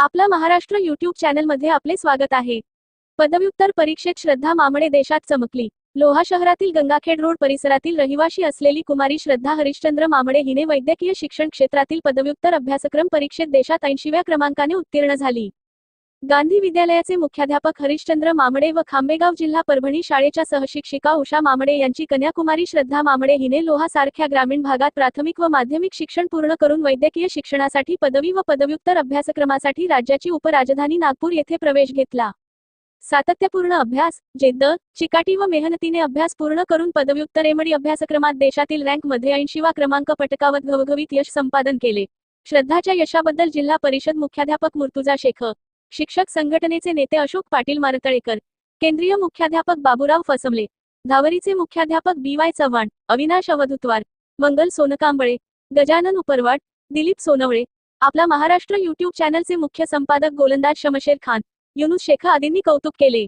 आपला महाराष्ट्र युट्यूब चॅनलमध्ये आपले स्वागत आहे. पदव्युत्तर परीक्षेत श्रद्धा मामणे देशात चमकली. लोहा शहरातील गंगाखेड रोड परिसरातील रहिवाशी असलेली कुमारी श्रद्धा हरिश्चंद्र मामणे हिने वैद्यकीय शिक्षण क्षेत्रातील पदव्युत्तर अभ्यासक्रम परीक्षेत देशात ऐंशीव्या क्रमांकाने उत्तीर्ण झाली. गांधी विद्यालयाचे मुख्याध्यापक हरिश्चंद्र मामडे व खांबेगाव जिल्हा परभणी शाळेच्या सहशिक्षिका उषा मामडे यांची कन्याकुमारी श्रद्धा मामडे हिने लोहा सारख्या ग्रामीण भागात प्राथमिक व माध्यमिक शिक्षण पूर्ण करून वैद्यकीय शिक्षणासाठी पदवी व पदव्युत्तर अभ्यासक्रमासाठी राज्याची उपराजधानी नागपूर येथे प्रवेश घेतला. सातत्यपूर्ण अभ्यास जिद्द चिकाटी व मेहनतीने अभ्यास पूर्ण करून पदव्युत्तर एमडी अभ्यासक्रमात देशातील रँकमध्ये ऐंशीवा क्रमांक पटकावत घवघवीत यश संपादन केले. श्रद्धाच्या यशाबद्दल जिल्हा परिषद मुख्याध्यापक मुर्तुजा शेख शिक्षक संघटनेचे नेते अशोक पाटील मारतळेकर केंद्रीय मुख्याध्यापक बाबूराव फसमले धावरीचे मुख्याध्यापक बी वाय चव्हाण अविनाश अवधुतवार मंगल सोनकांबळे गजानन उपरवाट दिलीप सोनवळे आपला महाराष्ट्र युट्यूब चॅनलचे मुख्य संपादक गोलंदाज शमशेर खान युनुस शेख आदींनी कौतुक केले.